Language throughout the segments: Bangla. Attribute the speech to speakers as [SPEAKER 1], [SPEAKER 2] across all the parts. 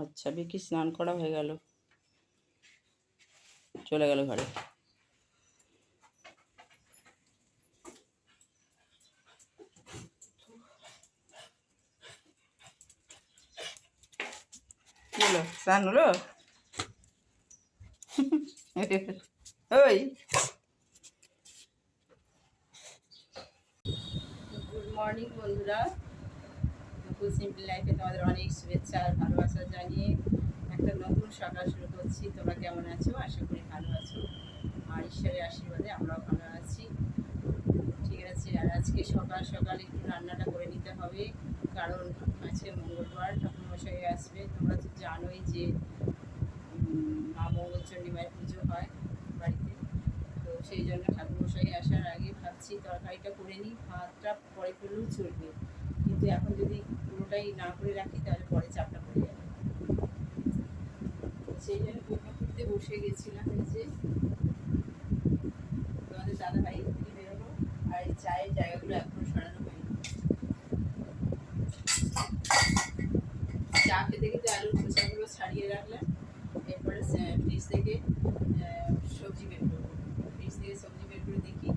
[SPEAKER 1] আচ্ছা বিকি স্নান করা হয়ে গেল। চলে গেল ঘরে। হলো, স্নান হলো? ওই। গুড মর্নিং বন্ধুরা। নতুন সিম্পল লাইফে তোমাদের অনেক শুভেচ্ছা আর ভালোবাসা জানিয়ে একটা নতুন সকাল শুরু করছি। তোমরা কেমন আছো? আশা করি ভালো আছো। আর ঈশ্বরের আশীর্বাদে আমরাও ভালো আছি। ঠিক আছে, আর আজকে সকাল সকাল একটু রান্নাটা করে নিতে হবে। কারণ আজকে মঙ্গলবার, ঠাকুরমশাই আসবে। তোমরা তো জানোই যে মা মঙ্গলচণ্ডী মায়ের পুজো হয় বাড়িতে। তো সেই জন্য ঠাকুরমশাই আসার আগে ভাবছি তরকারিটা করে নিই। ভাতটা পরে করলেও চলবে। কিন্তু এখন যদি পুরোটাই না করে রাখি, তাহলে পরে চাপটা পড়ে যাবে। সেই জন্য পোকা করতে বসে গেছিলাম যে তোমাদের দাদা ভাই থেকে বেরোলো, আর এই চায়ের জায়গাগুলো এখনও সরানো হয়নি। চা খেতে খেতে আলুর খোসাগুলো ছাড়িয়ে রাখলাম। এরপরে ফ্রিজ থেকে সবজি বের করব। ফ্রিজ থেকে সবজি বের করে দেখি।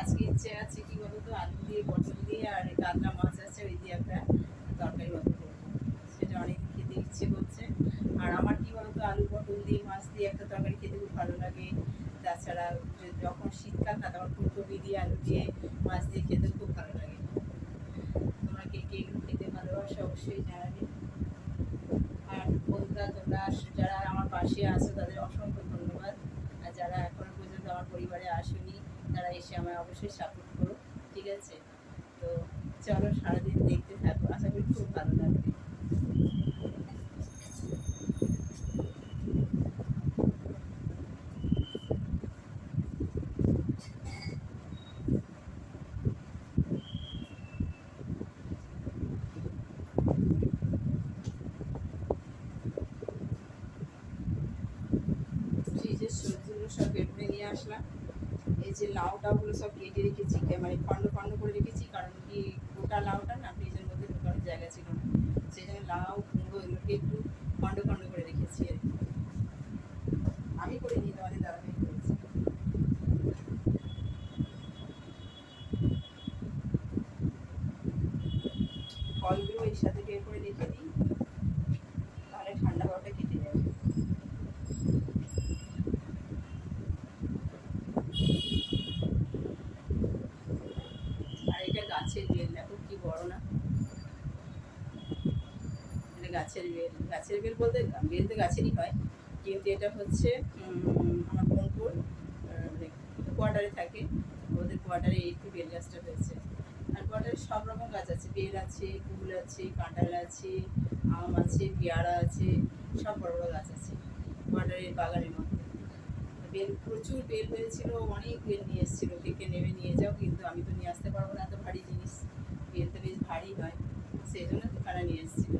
[SPEAKER 1] আজকে ইচ্ছে আছে কি বলতো, আলু দিয়ে পটল আর কাতলা মাছ আছে ওই দিয়ে একটা তরকারি মতো সেটা অনেক খেতে ইচ্ছে করছে। আর আমার কি বলতো, আলু পটল দিয়ে, মাছ দিয়ে একটা তরকারি খেতে খুব ভালো লাগে। তাছাড়া যখন শীতকাল না, তখন ফুলকপি দিয়ে আলু দিয়ে মাছ দিয়ে খেতে খুব ভালো লাগে। তোমরা কে কে খেতে ভালোবাসো অবশ্যই জানাবে। আর বন্ধুরা, তোমরা যারা আমার পাশে আছো, তাদের অসংখ্য ধন্যবাদ। আর যারা এখনও পর্যন্ত আমার পরিবারে আসেনি, তারা এসে আমায় অবশ্যই সাপোর্ট করো, ঠিক আছে? চলো সারাদিন দেখতে থাকো। আশা করি খুব ভালো লাগবে। সব নিয়ে আসলাম। এই যে লাউ টাউগুলো সব কেটে রেখেছি মানে খণ্ড খণ্ড করে রেখেছি, কারণ কি গোটা লাউটা না ফ্রিজের মধ্যে ঢোকানোর জায়গা ছিল না সেই জন্য লাউ, কুমড়ো এগুলোকে একটু খণ্ড খণ্ড করে রেখেছি আর। আমি করিনি তোমাদের দাদাভাই করেছি ফলগুলো এর সাথে বের করে রেখে দিই তাহলে ঠান্ডা হওয়াটা কেটে যাবে আর এটা গাছের বেল দেখো কি বড় না এটা গাছের বেল গাছের বেল বলতে বেল তো গাছেরই হয়। কিন্তু এটা হচ্ছে আমার বোনপুর কোয়ার্টারে থাকে। ওদের কোয়ার্টারে একটু বেল গাছটা হয়েছে। আর কোয়ার্টারে সব রকম গাছ আছে। বেল আছে কুল আছে, কাঁঠাল আছে, আম আছে, পেয়ারা আছে, সব বড় বড় গাছ আছে। কোয়ার্টারের বাগানের মধ্যে। বেল, প্রচুর বেল হয়েছিল, অনেক বেল নিয়ে এসেছিল। ডেকে নেমে নিয়ে যাও, কিন্তু আমি তো নিয়ে আসতে পারব না, এত ভারী জিনিস। বেল তো বেশ ভারী হয়, সেই জন্য তো তারা নিয়ে এসেছিল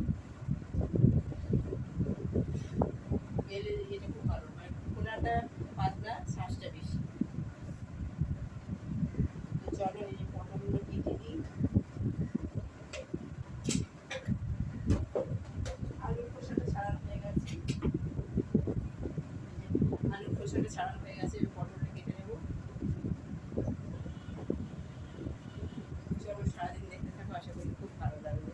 [SPEAKER 1] বেলের এটা খুব ভালো মানে খোলাটা পাতলা শ্বাসটা বেশি তো চলো এই যে পটলগুলো কেটে দিই আলুর খোসাটা ছাড়ানো হয়ে গেছে আলুর খোসাটা ছাড়ানো হয়ে গেছে এবার পটলটা কেটে নেব চলো সারাদিন দেখতে থাকো আশা করি খুব ভালো লাগবে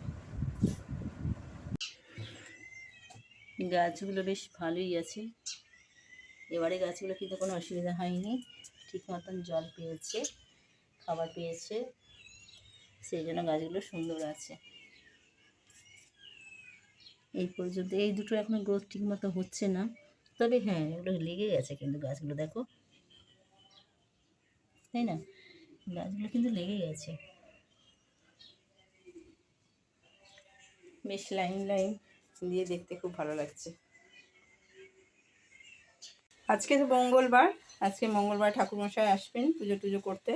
[SPEAKER 1] গাছগুলো বেশ ভালোই আছে। এবারে গাছগুলো কিন্তু কোনো অসুবিধা হয়নি। ঠিক মতন জল পেয়েছে, খাবার পেয়েছে, সেই জন্য গাছগুলো সুন্দর আছে। এই পর্যন্ত, এই দুটো এখনও গ্রোথ ঠিক মতো হচ্ছে না। তবে হ্যাঁ এগুলো লেগে গেছে কিন্তু গাছগুলো, দেখো। তাই না? গাছগুলো কিন্তু লেগে গেছে। বেশ লাইন লাইন দিয়ে দেখতে খুব ভালো লাগছে। আজকে তো মঙ্গলবার, আজকে মঙ্গলবার ঠাকুরমশাই আসবেন পুজো টুজো করতে।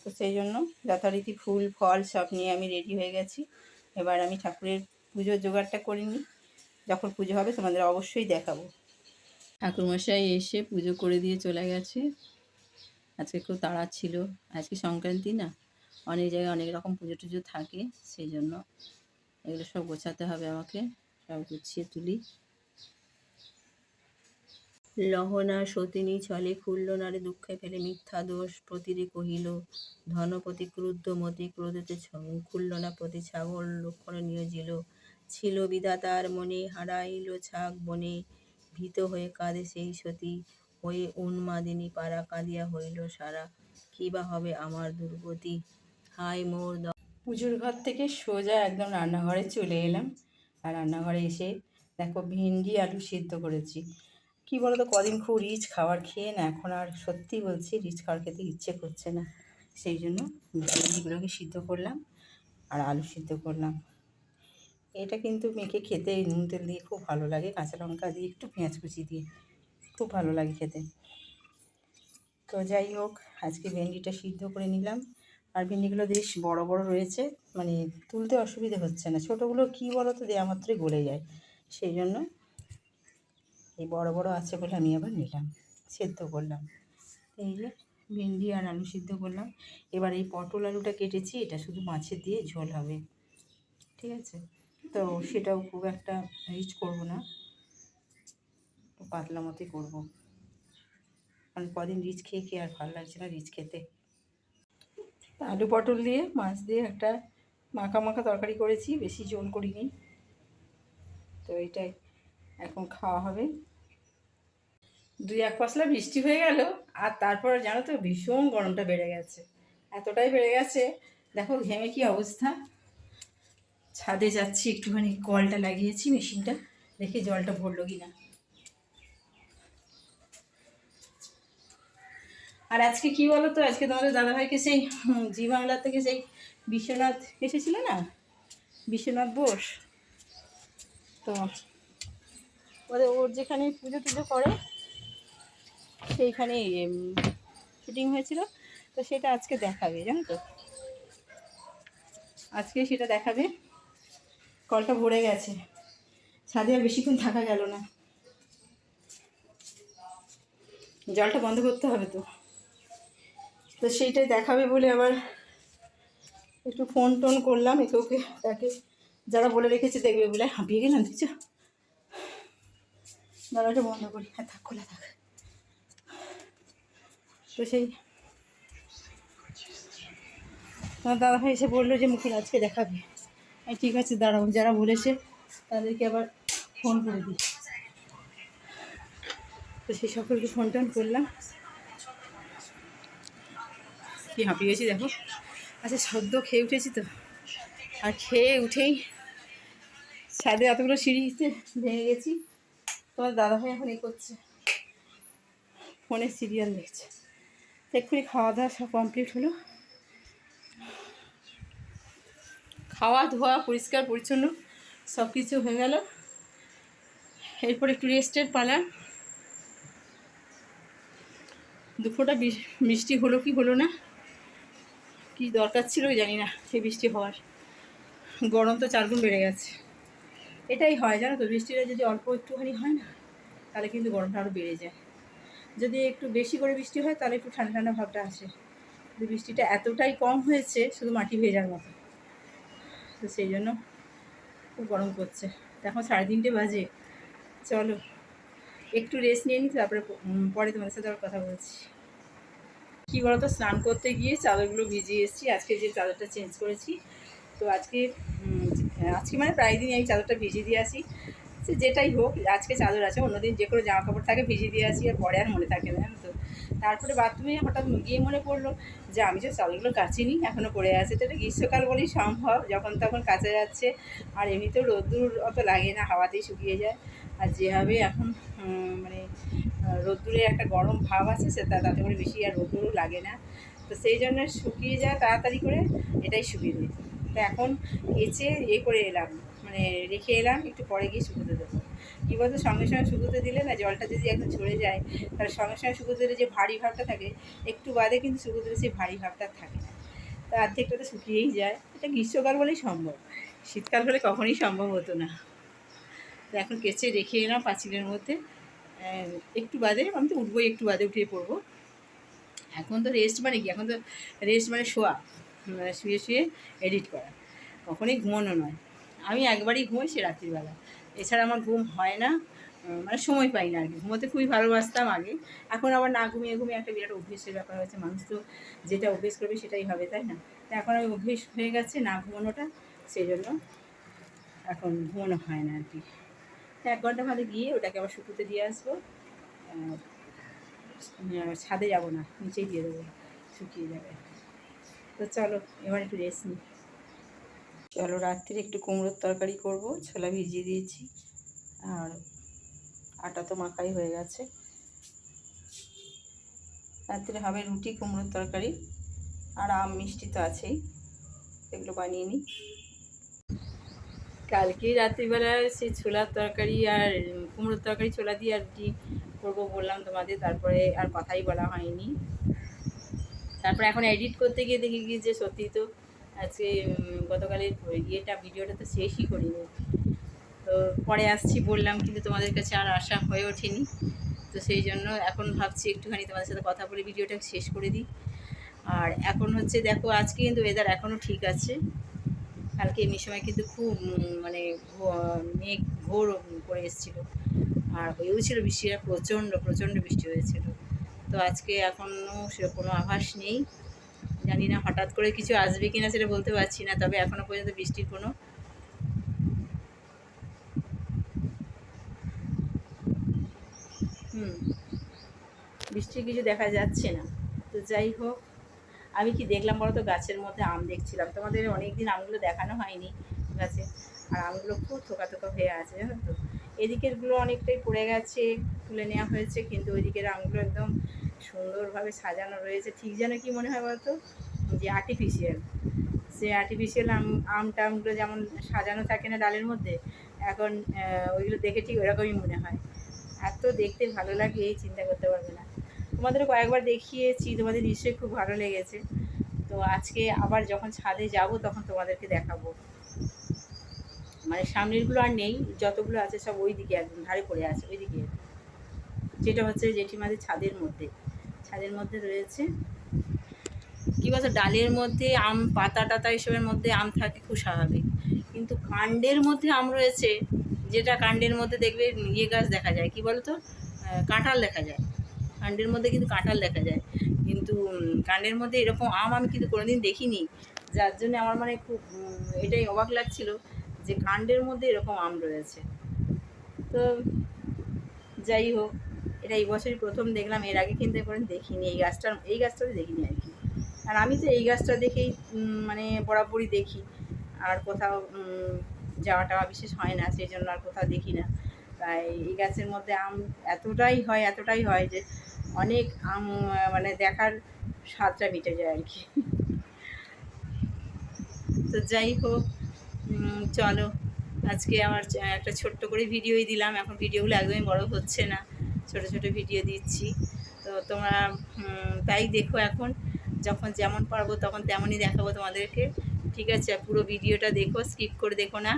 [SPEAKER 1] তো সেই জন্য যথারীতি ফুল, ফল সব নিয়ে আমি রেডি হয়ে গেছি। এবার আমি ঠাকুরের পুজোর জোগাড়টা করে নিই। যখন পুজো হবে তোমাদের অবশ্যই দেখাবো। ঠাকুরমশাই এসে পুজো করে দিয়ে চলে গেছে। আজকে একটু তাড়া ছিল। আজকে সংক্রান্তি না? অনেক জায়গায় অনেক রকম পুজো টুজো থাকে। সেই জন্য এগুলো সব গোছাতে হবে আমাকে। সব গুছিয়ে তুলি। লহনা সতিনী ছলে খুলল নারে দুঃখে ফেলে মিথ্যা দোষ। প্রতিরে কহিল, ধনপতি ক্রুদ্ধ মতি ক্রোধেতে খুলল না প্রতি ছাগল লক্ষণ নিয়োজিল। ছিল বিধাতার মনে, হারাইল ছাগ বনে। ভীত হয়ে কাঁদে সেই সতী। হয়ে উন্মাদিনী পাড়া কাঁদিয়া হইল সারা। কি বা হবে আমার দুর্গতি? হাই মোর পুজোর ঘর থেকে সোজা একদম রান্নাঘরে চলে এলাম। আর রান্নাঘরে এসে দেখো ভেন্ডি, আলু সিদ্ধ করেছি। কি বলো তো কদিন খুব রিচ খাবার খেয়ে না, এখন আর সত্যি বলছি রিচ খাবার খেতে ইচ্ছে করছে না। সেই জন্য ভেন্ডিগুলোকে সিদ্ধ করলাম আর আলু সিদ্ধ করলাম। এটা কিন্তু মেখে খেতে নুন তেল দিয়ে খুব ভালো লাগে, কাঁচা লঙ্কা দিয়ে, একটু পেঁয়াজ কুচি দিয়ে। খুব ভালো লাগে খেতে। তো যাই হোক, আজকে ভেন্ডিটা সিদ্ধ করে নিলাম। আর ভেন্ডিগুলো বেশ বড় বড় রয়েছে মানে তুলতে অসুবিধে হচ্ছে না। ছোটোগুলো কী বলো তো দেওয়া মাত্রই গলে যায়। সেই জন্য এই বড় বড় আছে বলে আমি আবার নিলাম, সেদ্ধ করলাম। এই যে ভেন্ডি আর আলু সিদ্ধ করলাম। এবার এই পটল আলুটা কেটেছি, এটা শুধু মাছের দিয়ে ঝোল হবে। ঠিক আছে? তো সেটাও খুব একটা রিচ করব না। পাতলা মতোই করব। কারণ কদিন রিচ খেয়ে খেয়ে আর ভালো লাগছে না রিচ খেতে। আলু পটল দিয়ে, মাছ দিয়ে একটা মাখা মাখা তরকারি করেছি, বেশি ঝোল করিনি। তো এটাই এখন খাওয়া হবে। দুই এক পশলা বৃষ্টি হয়ে গেল, আর তারপর জানো তো ভীষণ গরমটা বেড়ে গেছে। এতটাই বেড়ে গেছে, দেখো ঘেমে কি অবস্থা। ছাদে যাচ্ছি, একটুখানি কলটা লাগিয়েছি মেশিনটা, দেখি জলটা ভরলো কি আর আজকে কি বলো তো আজকে তোমাদের দাদাভাইকে সেই জি বাংলা থেকে সেই বিশ্বনাথ এসেছিল না? বিশ্বনাথ বোস। তো ওদের, ওর যেখানে পুজো টুজো করে সেইখানে শুটিং হয়েছিল। তো সেটা আজকে দেখাবে, জানো তো? আজকে সেটা দেখাবে। কলটা ভরে গেছে। ছাদে আর বেশিক্ষণ থাকা গেল না। জলটা বন্ধ করতে হবে তো। তো সেইটাই দেখাবে বলে আবার একটু ফোন টোন করলাম, একে ওকে, তাকে যারা বলে রেখেছে দেখবে বলে, হাঁপিয়ে গেলাম, দেখছ? দরজাটা বন্ধ করি। হ্যাঁ থাক, খোলা থাক। তো সেই আমার দাদাভাই এসে বলল যে মুকুল আজকে দেখাবে। ঠিক আছে, দাঁড়াও, যারা বলেছে তাদেরকে আবার ফোন করে দিই। তো সেই সকলকে ফোন টোন করলাম। কি হাঁপিয়ে গেছি দেখো। আচ্ছা সদ্য খেয়ে উঠেছি তো। আর খেয়ে উঠেই ছাদে এতগুলো সিঁড়িতে ভেঙে গেছি। তোমার দাদাভাই এখন এই করছে। ফোনে সিরিয়াল দেখছে। এক্ষুনি খাওয়া দাওয়া সব কমপ্লিট হলো। খাওয়া, ধোয়া, পরিষ্কার, পরিচ্ছন্ন সব কিছু হয়ে গেল। এরপর একটু রেস্টের পালা। দুপুরটা বৃষ্টি হলো কি হলো না? কি দরকার ছিল জানি না, সেই বৃষ্টি হওয়ার। গরম তো চারগুণ বেড়ে গেছে। এটাই হয়, জানো তো, বৃষ্টিটা যদি অল্প একটুখানি হয় না, তাহলে কিন্তু গরমটা আরও বেড়ে যায়। যদি একটু বেশি করে বৃষ্টি হয়, তাহলে একটু ঠান্ডা ঠান্ডা ভাবটা আসে। কিন্তু বৃষ্টিটা এতটাই কম হয়েছে, শুধু মাটি ভেজার মতো। তো সেই জন্য খুব গরম করছে এখন সাড়ে তিনটে বাজে। চলো, একটু রেস্ট নিয়ে নিই তারপরে পরে তোমাদের সাথে আবার কথা বলছি। কী বলতো, স্নান করতে গিয়ে চাদরগুলো ভিজিয়ে এসেছি। আজকে যে চাদরটা চেঞ্জ করেছি, তো আজকে আজকে মানে প্রায় দিনই আমি চাদরটা ভিজিয়ে দিয়ে আসি। সে যেটাই হোক, আজকে চাদর আছে, অন্যদিন যে কোনো জামা কাপড় থাকে ভিজিয়ে দিয়ে আসি, আর পরে আর মনে থাকে না তো। তারপরে বাথরুমে হঠাৎ গিয়ে মনে পড়ল যে, আমি যে চাদরগুলো কাচিনি এখনও পড়ে আছে। তো এটা গ্রীষ্মকাল বলেই সম্ভব, যখন তখন কাচা যাচ্ছে, আর এমনিতেও রোদ্দুর অত লাগে না, হাওয়াতেই শুকিয়ে যায়। আর যেভাবে এখন মানে রোদ্দুরে একটা গরম ভাব আছে, সে তাতে করে বেশি আর রোদ্দুরও লাগে না। তো সেই জন্য শুকিয়ে যায় তাড়াতাড়ি করে, এটাই সুবিধে। তো এখন কেচে ইয়ে করে এলাম মানে রেখে এলাম, একটু পরে গিয়ে শুকোতে দেবো। কী বলতো, সঙ্গে সঙ্গে শুকোতে দিলে না, জলটা যদি একদম ঝরে যায়, তাহলে সঙ্গে সঙ্গে শুকোতে দিলে যে ভারী ভাবটা থাকে, একটু বাদে কিন্তু শুকোতে দিলে সেই ভারী ভাবটা থাকে না। তা অর্ধেকটা তো শুকিয়েই যায়। এটা গ্রীষ্মকাল বলেই সম্ভব। শীতকাল হলে কখনই সম্ভব হতো না। তো এখন কেচে রেখে এলাম পাঁচিলের মধ্যে। একটু বাদে আমি তো উঠবোই, একটু বাদে উঠে পড়ব। এখন তো রেস্ট মানে কি? এখন তো রেস্ট মানে শোয়া মানে শুয়ে শুয়ে এডিট করা। কখনোই ঘুমানো নয়। আমি একবারই ঘুমোই সে রাত্রিবেলা। এছাড়া আমার ঘুম হয় না মানে সময় পাই না আর কি। ঘুমোতে খুবই ভালোবাসতাম আগে। এখন আবার না ঘুমিয়ে ঘুমিয়ে একটা বিরাট অভ্যেসের ব্যাপার হয়েছে। মানুষ তো যেটা অভ্যেস করবে সেটাই হবে, তাই না? তা এখন আমি অভ্যেস হয়ে গেছে না ঘুমানোটা। সেই জন্য এখন ঘুমানো হয় না আর কি। এক ঘণ্টা ভালো গিয়ে ওটাকে আবার শুকুতে দিয়ে আসব। ছাদে যাব না, নিচেই দিয়ে দেবো, শুকিয়ে যাবে। তো চলো, এবার একটু রেস্ট নিই। চলো রাত্রে একটু কুমড়োর তরকারি করব, ছোলা ভিজিয়ে দিয়েছি, আর আটা তো মাখাই হয়ে গেছে। রাত্রে হবে রুটি, কুমড়োর তরকারি, আর আম মিষ্টি তো আছেই, এগুলো বানিয়ে নিই। কালকে রাত্রিবেলা সেই ছোলার তরকারি আর কুমড়োর তরকারি, ছোলা দিয়ে আর রুটি করব বললাম তোমাদের, তারপরে আর কথাই বলা হয়নি। তারপরে এখন এডিট করতে গিয়ে দেখি কি যে সত্যি তো আজকে গতকালের ইয়েটা ভিডিওটা তো শেষই করিনি। তো পরে আসছি বললাম, কিন্তু তোমাদের কাছে আর আসা হয়ে ওঠেনি। তো সেই জন্য এখন ভাবছি একটুখানি তোমাদের সাথে কথা বলে ভিডিওটা শেষ করে দিই। আর এখন হচ্ছে দেখো, আজকে কিন্তু ওয়েদার এখনও ঠিক আছে। কালকে এমনি সময় কিন্তু খুব মানে মেঘ ঘোর করে এসেছিল। আর হয়েও ছিল বৃষ্টিটা প্রচণ্ড প্রচণ্ড বৃষ্টি হয়েছিল। তো আজকে এখনও সে কোনো আভাস নেই। জানি না হঠাৎ করে কিছু আসবে কিনা সেটা বলতে পারছি না, তবে এখনও পর্যন্ত বৃষ্টির কোনো হুম, বৃষ্টির কিছু দেখা যাচ্ছে না। তো যাই হোক আমি কি দেখলাম বলো তো, গাছের মধ্যে আম দেখছিলাম। তোমাদের অনেক দিন আমগুলো দেখানো হয়নি গাছে আর আমগুলো খুব থোকা থোকা হয়ে আছে, জানো তো? এদিকেরগুলো অনেকটাই পড়ে গেছে, তুলে নেওয়া হয়েছে, কিন্তু ওইদিকের আমগুলো একদম সুন্দরভাবে সাজানো রয়েছে। ঠিক যেন কি মনে হয় বলতো যে আর্টিফিশিয়াল সে আর্টিফিশিয়াল আম আম টামগুলো যেমন সাজানো থাকে না ডালের মধ্যে, এখন ওইগুলো দেখে ঠিক ওরকমই মনে হয়। এত দেখতে ভালো লাগে, এই চিন্তা করতে পারবে না। তোমাদের কয়েকবার দেখিয়েছি, তোমাদের নিশ্চয়ই খুব ভালো লেগেছে। তো আজকে আবার যখন ছাদে যাব, তখন তোমাদেরকে দেখাবো। মানে সামনেরগুলো আর নেই, যতগুলো আছে সব ওই দিকে একদম, ধারে পড়ে আছে ওই দিকে যেটা হচ্ছে জেঠিমাদের ছাদের মধ্যে। ছাদের মধ্যে রয়েছে, কী বলতো, ডালের মধ্যে আম, পাতা টাতা এসবের মধ্যে আম থাকে, খুব স্বাভাবিক। কিন্তু কাণ্ডের মধ্যে আম রয়েছে, যেটা কাণ্ডের মধ্যে দেখবে ইয়ে গাছ দেখা যায়, কি বলতো কাঁঠাল দেখা যায়। কাণ্ডের মধ্যে কিন্তু কাঁঠাল দেখা যায়। কিন্তু কাণ্ডের মধ্যে এরকম আম আমি কিন্তু কোনোদিন দেখিনি। যার জন্য আমার মানে খুব এটাই অবাক লাগছিল যে কাণ্ডের মধ্যে এরকম আম রয়েছে। তো, যাই হোক, এটা এই বছরই প্রথম দেখলাম, এর আগে কিন্তু কোনো দেখিনি। এই গাছটার এই গাছটাতে দেখিনি আর কি। আর আমি তো এই গাছটা দেখেই মানে বরাবরই দেখি। আর কোথাও যাওয়া টাওয়া বিশেষ হয় না, সেই জন্য আর কোথাও দেখি না। তাই এই গাছের মধ্যে আম এতটাই হয় এতটাই হয় যে অনেক আম মানে দেখার স্বাদটা মিটে যায় আর কি। তো যাই হোক চলো। আজকে আমার একটা ছোট্ট করে ভিডিওই দিলাম। এখন ভিডিওগুলো একদমই বড় হচ্ছে না। ছোট ছোট ভিডিও দিচ্ছি। তো তোমরা তাই দেখো এখন। যখন যেমন পারব তখন তেমনই দেখাবো তোমাদেরকে। ঠিক আছে? পুরো ভিডিওটা দেখো স্কিপ করে দেখো না।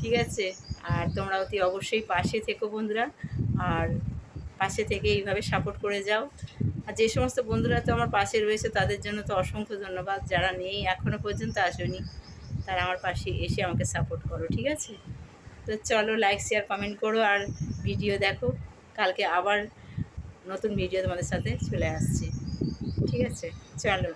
[SPEAKER 1] ঠিক আছে? আর তোমরা অতি অবশ্যই পাশে থেকো বন্ধুরা। আর পাশে থেকে এইভাবে সাপোর্ট করে যাও। আর যে সমস্ত বন্ধুরা তো আমার পাশে রয়েছে, তাদের জন্য তো অসংখ্য ধন্যবাদ। যারা নেই এখনও পর্যন্ত আসেনি, তারা আমার পাশে এসে আমাকে সাপোর্ট করো, ঠিক আছে? তো চলো লাইক শেয়ার কমেন্ট করো আর ভিডিও দেখো। কালকে আবার নতুন ভিডিও তোমাদের সাথে চলে আসছে, ঠিক আছে? চলো।